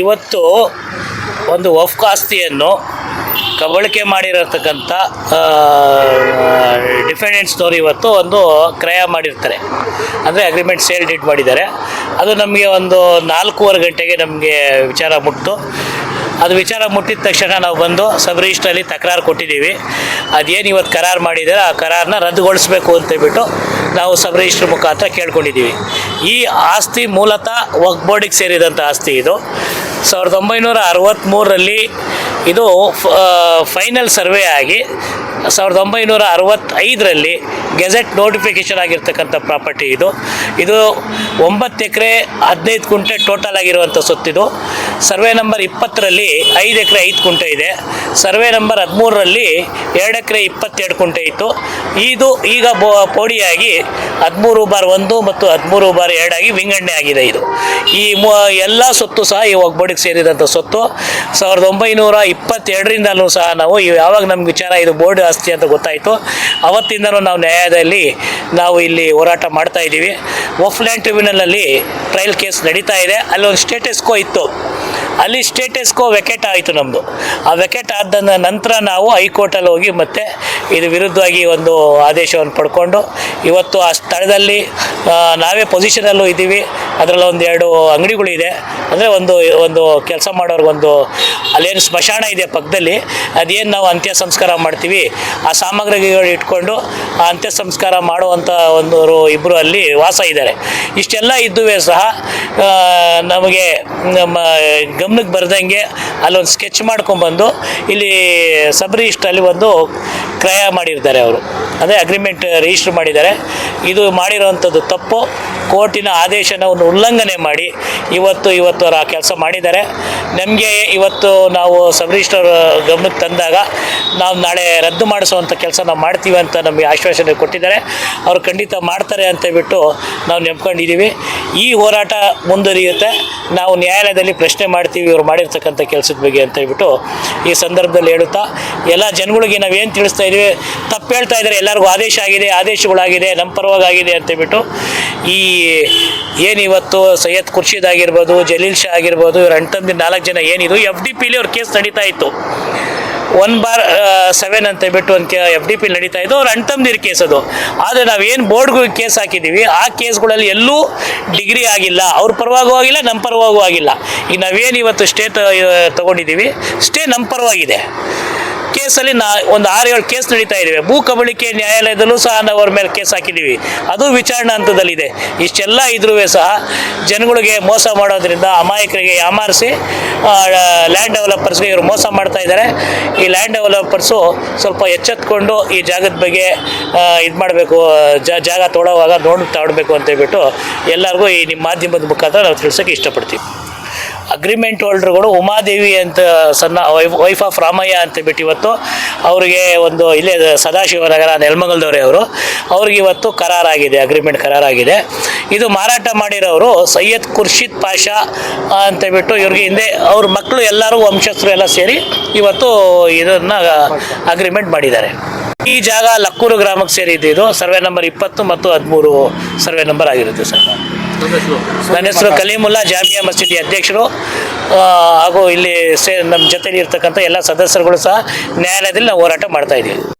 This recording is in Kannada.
ಇವತ್ತು ಒಂದು ವಫ್ ಆಸ್ತಿಯನ್ನು ಕಬಳಿಕೆ ಮಾಡಿರತಕ್ಕಂಥ ಡಿಫೆಂಡೆಂಟ್ಸ್ನವರು ಇವತ್ತು ಒಂದು ಕ್ರಯ ಮಾಡಿರ್ತಾರೆ. ಅಂದರೆ ಅಗ್ರಿಮೆಂಟ್ ಸೇಲ್ ಡೀಟ್ ಮಾಡಿದ್ದಾರೆ. ಅದು ನಮಗೆ ಒಂದು ನಾಲ್ಕೂವರೆ ಗಂಟೆಗೆ ನಮಗೆ ವಿಚಾರ ಮುಟ್ಟಿತು ಅದು ವಿಚಾರ ಮುಟ್ಟಿದ ತಕ್ಷಣ ನಾವು ಬಂದು ಸಬ್ ರಿಜಿಸ್ಟ್ರಲ್ಲಿ ತಕರಾರು ಕೊಟ್ಟಿದ್ದೀವಿ. ಅದೇನು ಇವತ್ತು ಕರಾರು ಮಾಡಿದ್ದಾರೆ ಆ ಕರಾರನ್ನ ಅಂತ ಅಂತೇಳ್ಬಿಟ್ಟು ನಾವು ಸಬ್ ರಿಜಿಸ್ಟ್ರ್ ಮುಖಾಂತರ ಕೇಳ್ಕೊಂಡಿದ್ದೀವಿ. ಈ ಆಸ್ತಿ ಮೂಲತಃ ವಕ್ ಬೋರ್ಡಿಗೆ ಸೇರಿದಂಥ ಆಸ್ತಿ ಇದು. ಸಾವಿರದ ಒಂಬೈನೂರ ಅರವತ್ತ್ಮೂರರಲ್ಲಿ ಇದು ಫೈನಲ್ ಸರ್ವೆ ಆಗಿ ಸಾವಿರದ ಒಂಬೈನೂರ ಅರವತ್ತೈದರಲ್ಲಿ ಗೆಜೆಟ್ ನೋಟಿಫಿಕೇಷನ್ ಆಗಿರ್ತಕ್ಕಂಥ ಪ್ರಾಪರ್ಟಿ ಇದು. ಇದು ಒಂಬತ್ತು ಎಕರೆ ಹದಿನೈದು ಕುಂಟೆ ಟೋಟಲ್ ಆಗಿರುವಂಥ ಸೊತ್ತಿದು. ಸರ್ವೆ ನಂಬರ್ ಇಪ್ಪತ್ತರಲ್ಲಿ ಐದು ಎಕರೆ ಐದು ಕುಂಟೆ ಇದೆ. ಸರ್ವೆ ನಂಬರ್ ಹದಿಮೂರರಲ್ಲಿ ಎರಡು ಎಕರೆ ಇಪ್ಪತ್ತೆರಡು ಕುಂಟೆ ಇತ್ತು. ಇದು ಈಗ ಬೋ ಪೋಡಿಯಾಗಿ ಹದಿಮೂರು ಬಾರ್ ಒಂದು ಮತ್ತು ಹದಿಮೂರು ಬಾರ್ ಎರಡಾಗಿ ವಿಂಗಡಣೆ ಆಗಿದೆ ಇದು. ಈ ಮು ಎಲ್ಲ ಸೊತ್ತು ಸಹ ಈ ಒಗ್ಬೋಡಿಗೆ ಸೇರಿದಂಥ ಸೊತ್ತು. ಸಾವಿರದ ಒಂಬೈನೂರ ಇಪ್ಪತ್ತೆರಡರಿಂದಲೂ ಸಹ ನಾವು ಯಾವಾಗ ನಮ್ಗೆ ವಿಚಾರ ಇದು ಬೋರ್ಡ್ ಆಸ್ತಿ ಅಂತ ಗೊತ್ತಾಯಿತು. ಅವತ್ತಿಂದನೂ ನಾವು ನ್ಯಾಯಾಲಯದಲ್ಲಿ ನಾವು ಇಲ್ಲಿ ಹೋರಾಟ ಮಾಡ್ತಾ ಇದ್ದೀವಿ. ಒಫ್ಲ್ಯಾಂಡ್ ಟ್ರಿಬ್ಯುನಲಲ್ಲಿ ಟ್ರಯಲ್ ಕೇಸ್ ನಡೀತಾ ಇದೆ. ಅಲ್ಲಿ ಒಂದು ಸ್ಟೇಟಸ್ಕೋ ಇತ್ತು. ಅಲ್ಲಿ ಸ್ಟೇಟಸ್ಕೋ ವೆಕೆಟ್ ಆಯಿತು ನಮ್ಮದು ಆ ವೆಕೆಟ್ ಆದ ನಂತರ ನಾವು ಹೈಕೋರ್ಟಲ್ಲಿ ಹೋಗಿ ಮತ್ತೆ ಇದು ವಿರುದ್ಧವಾಗಿ ಒಂದು ಆದೇಶವನ್ನು ಪಡ್ಕೊಂಡು, ಇವತ್ತು ಆ ಸ್ಥಳದಲ್ಲಿ ನಾವೇ ಪೊಸಿಷನಲ್ಲೂ ಇದ್ದೀವಿ. ಅದರಲ್ಲಿ ಒಂದು ಎರಡು ಅಂಗಡಿಗಳಿದೆ. ಅಂದರೆ ಒಂದು ಒಂದು ಕೆಲಸ ಮಾಡೋರ್ಗೊಂದು ಅಲ್ಲೇನು ಸ್ಮಶಾನ ಇದೆ ಪಕ್ಕದಲ್ಲಿ. ಅದೇನು ನಾವು ಅಂತ್ಯ ಸಂಸ್ಕಾರ ಮಾಡ್ತೀವಿ. ಆ ಸಾಮಗ್ರಿಗಳು ಇಟ್ಕೊಂಡು ಆ ಅಂತ್ಯ ಸಂಸ್ಕಾರ ಮಾಡುವಂಥ ಒಂದು ಇಬ್ಬರು ಅಲ್ಲಿ ವಾಸ ಇದ್ದಾರೆ. ಇಷ್ಟೆಲ್ಲ ಇದ್ದುವೆ ಸಹ ನಮಗೆ ನಮ್ಮ ಗಮನಕ್ಕೆ ಬರ್ದಂಗೆ ಅಲ್ಲೊಂದು ಸ್ಕೆಚ್ ಮಾಡ್ಕೊಂಬಂದು ಇಲ್ಲಿ ಸಬ್ ರಿಜಿಸ್ಟ್ರಲ್ಲಿ ಒಂದು ಕ್ರಯ ಮಾಡಿರ್ತಾರೆ ಅವರು. ಅಂದರೆ ಅಗ್ರಿಮೆಂಟ್ ರಿಜಿಸ್ಟರ್ ಮಾಡಿದ್ದಾರೆ. ಇದು ಮಾಡಿರೋವಂಥದ್ದು ತಪ್ಪು. ಕೋರ್ಟಿನ ಆದೇಶನ ಒಂದು ಉಲ್ಲಂಘನೆ ಮಾಡಿ ಇವತ್ತು ಇವತ್ತು ಅವರು ಆ ಕೆಲಸ ಮಾಡಿದ್ದಾರೆ. ನಮಗೆ ಇವತ್ತು ನಾವು ಸಬ್ ರಿಜಿಸ್ಟರ್ ಗಮನಕ್ಕೆ ತಂದಾಗ ನಾವು ನಾಳೆ ರದ್ದು ಮಾಡಿಸುವಂಥ ಕೆಲಸ ನಾವು ಮಾಡ್ತೀವಿ ಅಂತ ನಮಗೆ ಆಶ್ವಾಸನೆ ಕೊಟ್ಟಿದ್ದಾರೆ. ಅವರು ಖಂಡಿತ ಮಾಡ್ತಾರೆ ಅಂತ ಬಿಟ್ಟು ನಾವು ನೆಮ್ಕೊಂಡಿದ್ದೀವಿ. ಈ ಹೋರಾಟ ಮುಂದುವರಿಯುತ್ತೆ. ನಾವು ನ್ಯಾಯಾಲಯದಲ್ಲಿ ಪ್ರಶ್ನೆ ಮಾಡ್ತೀವಿ, ಇವರು ಮಾಡಿರ್ತಕ್ಕಂಥ ಕೆಲಸದ ಬಗ್ಗೆ ಅಂತ ಹೇಳ್ಬಿಟ್ಟು ಈ ಸಂದರ್ಭದಲ್ಲಿ ಹೇಳುತ್ತಾ, ಎಲ್ಲ ಜನಗಳಿಗೆ ನಾವೇನು ತಿಳಿಸ್ತಾ ಇದ್ದೀವಿ, ತಪ್ಪು ಹೇಳ್ತಾ ಇದ್ದಾರೆ, ಎಲ್ಲರಿಗೂ ಆದೇಶ ಆಗಿದೆ, ಆದೇಶಗಳಾಗಿದೆ, ನಮ್ಮ ಪರವಾಗಿ ಆಗಿದೆ ಅಂತೇಳ್ಬಿಟ್ಟು ಈ ಏನು ಇವತ್ತು ಸೈಯದ್ ಖುರ್ಷಿದ್ ಆಗಿರ್ಬೋದು, ಜಲೀಲ್ ಶಾ ಆಗಿರ್ಬೋದು, ಇವ್ರ ಅಣ್ತಂದಿರ ನಾಲ್ಕು ಜನ ಏನಿದ್ರು ಎಫ್ ಡಿ ಪಿಲಿ ಅವ್ರ ಕೇಸ್ ನಡೀತಾ ಇತ್ತು. ಒನ್ ಬಾರ್ ಸೆವೆನ್ ಅಂತ ಬಿಟ್ಟು ಒಂದು ಎಫ್ ಡಿ ಪಿ ನಡೀತಾ ಇದ್ದು ಅವ್ರ ಅಣ್ತಂದಿರ ಕೇಸ್ ಅದು. ಆದರೆ ನಾವೇನು ಬೋರ್ಡ್ಗೂ ಕೇಸ್ ಹಾಕಿದ್ದೀವಿ ಆ ಕೇಸ್ಗಳಲ್ಲಿ ಎಲ್ಲೂ ಡಿಗ್ರಿ ಆಗಿಲ್ಲ. ಅವ್ರ ಪರವಾಗೂ ಆಗಿಲ್ಲ ನಮ್ಮ ಪರವಾಗೂ ಆಗಿಲ್ಲ. ಈಗ ನಾವೇನು ಇವತ್ತು ಸ್ಟೇ ತಗೊಂಡಿದ್ದೀವಿ ಸ್ಟೇ ನಮ್ಮ ಪರವಾಗಿದೆ. ಕೇಸಲ್ಲಿ ನಾ ಒಂದು ಆರು ಏಳು ಕೇಸ್ ನಡೀತಾ ಇದ್ದೀವಿ ಭೂ ಕಬಳಿಕೆ ನ್ಯಾಯಾಲಯದಲ್ಲೂ ಸಹ ನಾವು ಅವ್ರ ಮೇಲೆ ಕೇಸ್ ಹಾಕಿದ್ದೀವಿ. ಅದು ವಿಚಾರಣಾ ಹಂತದಲ್ಲಿದೆ. ಇಷ್ಟೆಲ್ಲ ಇದ್ರೂ ಸಹ ಜನಗಳಿಗೆ ಮೋಸ ಮಾಡೋದ್ರಿಂದ ಅಮಾಯಕರಿಗೆ ಯಾಮಾರಿಸಿ ಲ್ಯಾಂಡ್ ಡೆವಲಪರ್ಸ್ಗೆ ಇವರು ಮೋಸ ಮಾಡ್ತಾ ಇದ್ದಾರೆ. ಈ ಲ್ಯಾಂಡ್ ಡೆವಲಪರ್ಸು ಸ್ವಲ್ಪ ಎಚ್ಚೆತ್ಕೊಂಡು ಈ ಜಾಗದ ಬಗ್ಗೆ ಇದು ಮಾಡಬೇಕು ಜಾಗ ತೊಗೊಳೋವಾಗ ನೋಡಿ ತಗೊಳ್ಬೇಕು ಅಂತ ಹೇಳ್ಬಿಟ್ಟು ಎಲ್ಲರಿಗೂ ಈ ನಿಮ್ಮ ಮಾಧ್ಯಮದ ಮುಖಾಂತರ ನಾವು ತಿಳಿಸೋಕೆ ಇಷ್ಟಪಡ್ತೀವಿ. ಅಗ್ರಿಮೆಂಟ್ ಹೋಲ್ಡರ್ಗಳು ಉಮಾದೇವಿ ಅಂತ ಸಣ್ಣ ವೈಫ್ ವೈಫ್ ಆಫ್ ರಾಮಯ್ಯ ಅಂತ ಬಿಟ್ಟು ಇವತ್ತು ಅವರಿಗೆ ಒಂದು ಇಲ್ಲೇ ಸದಾಶಿವನಗರ, ನೆಲಮಂಗಲದವರೇ ಅವರು. ಅವ್ರಿಗೆ ಇವತ್ತು ಕರಾರಾಗಿದೆ ಅಗ್ರಿಮೆಂಟ್ ಕರಾರಾಗಿದೆ. ಇದು ಮಾರಾಟ ಮಾಡಿರೋರು ಸೈಯದ್ ಖುರ್ಷಿದ್ ಪಾಷಾ ಅಂತ ಬಿಟ್ಟು ಇವ್ರಿಗೆ ಹಿಂದೆ ಅವ್ರ ಮಕ್ಕಳು ಎಲ್ಲರೂ ವಂಶಸ್ಥರು ಎಲ್ಲ ಸೇರಿ ಇವತ್ತು ಇದನ್ನು ಅಗ್ರಿಮೆಂಟ್ ಮಾಡಿದ್ದಾರೆ. ಈ ಜಾಗ ಲಕ್ಕೂರು ಗ್ರಾಮಕ್ಕೆ ಸೇರಿದ್ದು ಇದು. ಸರ್ವೆ ನಂಬರ್ ಇಪ್ಪತ್ತು ಮತ್ತು ಹದಿಮೂರು ಸರ್ವೆ ನಂಬರ್ ಆಗಿರುತ್ತೆ ಸರ್. ನನ್ನ ಹೆಸರು ಕಲೀಮುಲ್ಲಾ ಜಾಮಿಯಾ ಮಸೀದಿ ಅಧ್ಯಕ್ಷರು. ಹಾಗೂ ಇಲ್ಲಿ ಸೇ ನಮ್ಮ ಜೊತೆಯಲ್ಲಿ ಇರ್ತಕ್ಕಂಥ ಎಲ್ಲ ಸದಸ್ಯರುಗಳು ಸಹ ನ್ಯಾಯಾಲಯದಲ್ಲಿ ನಾವು ಹೋರಾಟ ಮಾಡ್ತಾ ಇದ್ದೀವಿ.